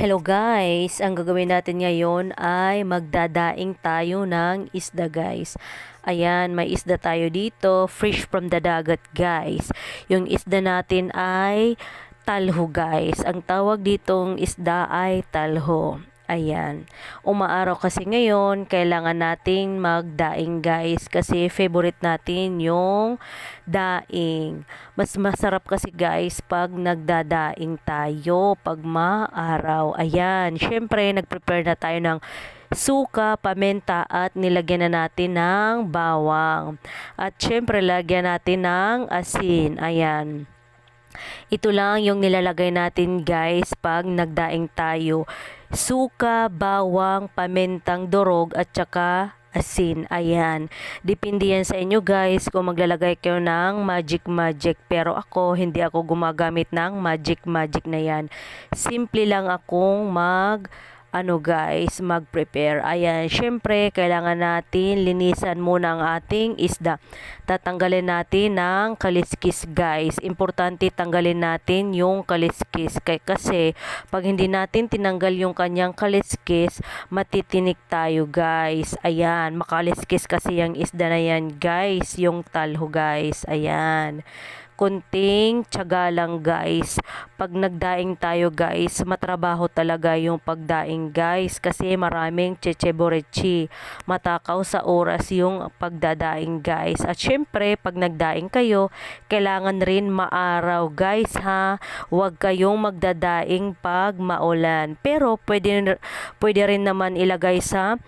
Hello guys! Ang gagawin natin ngayon ay magdadaing tayo ng isda guys. Ayan, may isda tayo dito, fresh from the dagat guys. Yung isda natin ay talho guys. Ang tawag ditong isda ay talho. Ayan. Umaaraw kasi ngayon, kailangan nating magdaing guys kasi favorite natin yung daing. Mas masarap kasi guys pag nagdadaing tayo pag maaraw. Ayan. Syempre, nagprepare na tayo ng suka, pamenta at nilagyan na natin ng bawang. At syempre, lagyan natin ng asin. Ayan. Ito lang yung nilalagay natin guys pag nagdaing tayo. Suka, bawang, pamentang durog at saka asin. Ayan. Depende yan sa inyo guys kung maglalagay kayo ng magic magic. Pero ako, hindi ako gumagamit ng magic magic na yan. Simple lang akong mag ano guys, mag-prepare. Ayan, syempre, kailangan natin linisan muna ang ating isda. Tatanggalin natin ng kaliskis guys. Importante tanggalin natin yung kaliskis. Kasi, pag hindi natin tinanggal yung kanyang kaliskis, matitinik tayo guys. Ayan, makaliskis kasi yung isda na yan guys. Yung talho guys. Ayan kunting tiyaga lang guys. Pag nagdaing tayo guys, matrabaho talaga yung pagdaing guys kasi maraming checheborechi. Matakaw sa oras yung pagdadaing guys. At syempre, pag nagdaing kayo, kailangan rin maaraw guys ha. Huwag kayong magdadaing pag maulan. Pero pwede, pwede rin naman ilagay sa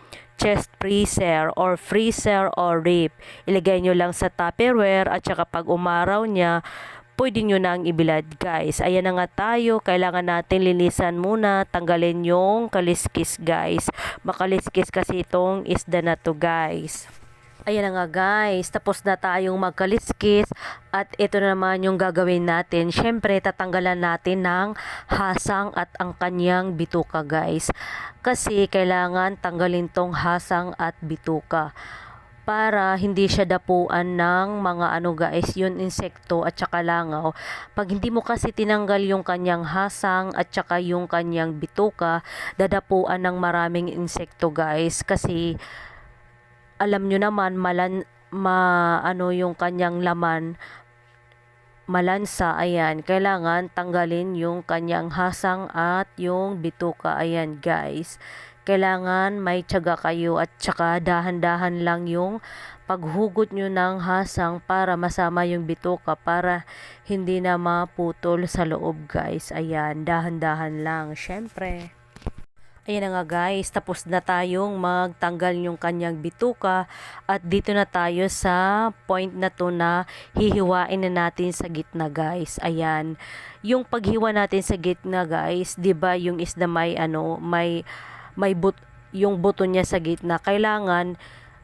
chest freezer or freezer or rip. Ilagay nyo lang sa tupperware at saka pag umaraw niya, pwede nyo nang ibilad guys. Ayan na nga tayo, kailangan natin linisan muna, tanggalin yung kaliskis guys. Makaliskis kasi itong isda na to guys. Ayan na nga guys, tapos na tayong magkaliskis at ito na naman yung gagawin natin. Siyempre, tatanggalan natin ng hasang at ang kanyang bituka guys. Kasi kailangan tanggalin tong hasang at bituka para hindi siya dapuan ng mga ano guys, yun insekto at saka langaw. Pag hindi mo kasi tinanggal yung kanyang hasang at saka yung kanyang bituka, dadapuan ng maraming insekto guys kasi alam nyo naman malan ma ano yung kanyang laman malansa ayan. Kailangan tanggalin yung kanyang hasang at yung bituka ayan guys. Kailangan may tiyaga kayo at saka dahan-dahan lang yung paghugot nyo ng hasang para masama yung bituka para hindi na maputol sa loob guys. Ayan dahan-dahan lang syempre Ayan nga guys, tapos na tayong magtanggal yung kanyang bituka at dito na tayo sa point na to na hihiwain na natin sa gitna guys. Ayan, yung paghiwa natin sa gitna guys, 'di ba yung isda may ano, may may but yung buto niya sa gitna. Kailangan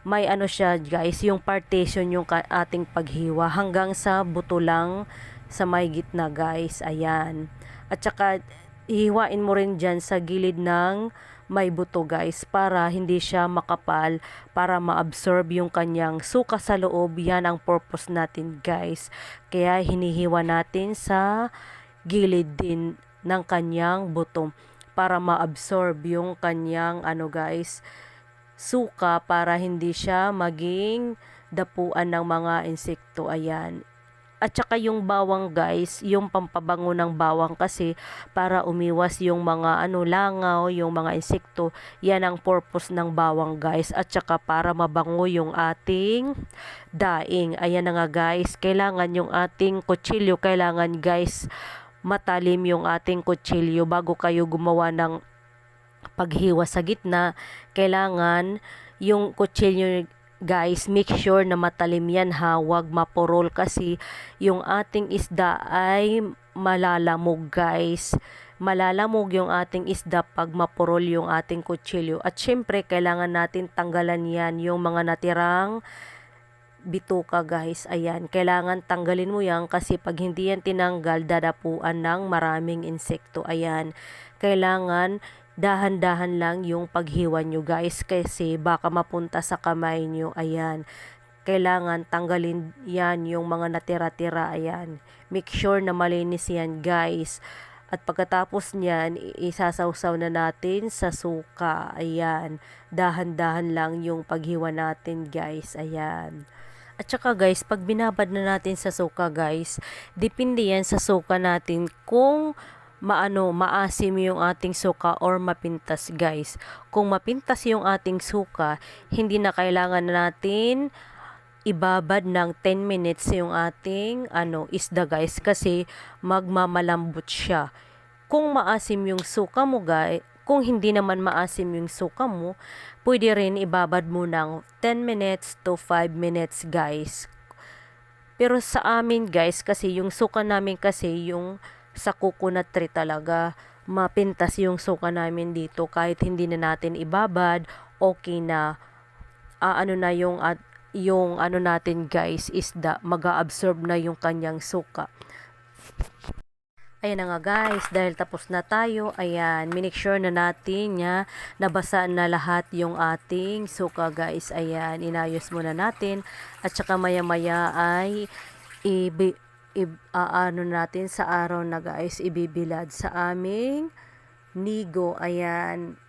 may ano siya guys, yung partition yung ating paghiwa hanggang sa buto lang sa may gitna guys. Ayan. At saka ihiwain mo rin dyan sa gilid ng may buto guys para hindi siya makapal para ma-absorb yung kanyang suka sa loob. Yan ang purpose natin guys. Kaya hinihiwa natin sa gilid din ng kanyang buto para ma-absorb yung kanyang ano guys suka para hindi siya maging dapuan ng mga insekto. Ayan at saka yung bawang guys, yung pampabango ng bawang kasi para umiwas yung mga ano langaw, yung mga insekto. Yan ang purpose ng bawang guys. At saka para mabango yung ating daing. Ayan na nga guys, kailangan yung ating kutsilyo, kailangan guys matalim yung ating kutsilyo bago kayo gumawa ng paghiwa sa gitna. Kailangan yung kutsilyo guys, make sure na matalim yan ha, huwag mapurol kasi yung ating isda ay malalamog guys. Malalamog yung ating isda pag mapurol yung ating kutsilyo. At syempre, kailangan natin tanggalan yan yung mga natirang bituka guys. Ayan, kailangan tanggalin mo yan kasi pag hindi yan tinanggal, dadapuan ng maraming insekto. Ayan, kailangan dahan-dahan lang yung paghiwa nyo guys kasi baka mapunta sa kamay nyo. Ayan. Kailangan tanggalin yan yung mga natira-tira. Ayan. Make sure na malinis yan guys. At pagkatapos niyan, isasawsaw na natin sa suka. Ayan. Dahan-dahan lang yung paghiwa natin, guys. Ayan. At saka guys, pag binabad na natin sa suka guys, depende yan sa suka natin kung maano, maasim yung ating suka or mapintas guys. Kung mapintas yung ating suka, hindi na kailangan natin ibabad ng 10 minutes yung ating ano isda guys kasi magmamalambot siya. Kung maasim yung suka mo guys, kung hindi naman maasim yung suka mo, pwede rin ibabad mo ng 10 minutes to 5 minutes guys. Pero sa amin guys, kasi yung suka namin kasi yung sa coconut tree talaga, mapintas yung suka namin dito kahit hindi na natin ibabad, okay na. Ah, ano na yung at yung ano natin guys isda mag-absorb na yung kanyang suka. Ayan na nga guys, dahil tapos na tayo, ayan, minake sure na natin na nabasa na lahat yung ating suka guys. Ayan, inayos muna natin at saka maya maya ay ibi, ib, aano natin sa araw na guys, ibibilad sa aming nigo. Ayan,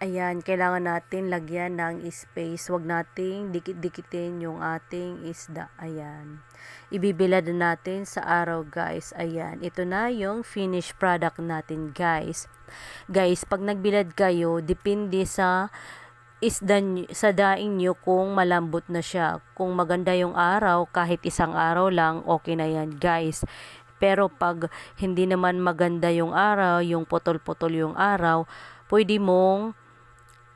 Ayan, kailangan natin lagyan ng space. Huwag nating dikit-dikitin yung ating isda. Ayan. Ibibilad na natin sa araw, guys. Ayan. Ito na yung finished product natin, guys. Guys, pag nagbilad kayo, depende sa isda sa daing nyo kung malambot na siya. Kung maganda yung araw, kahit isang araw lang, okay na yan, guys. Pero pag hindi naman maganda yung araw, yung putol-putol yung araw, pwede mong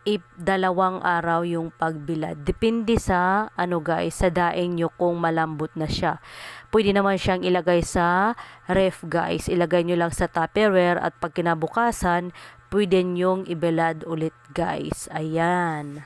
if dalawang araw yung pagbilad. Depende sa ano guys, sa daing nyo kung malambot na siya. Pwede naman siyang ilagay sa ref guys. Ilagay nyo lang sa tupperware at pag kinabukasan, pwede nyong ibilad ulit guys. Ayan.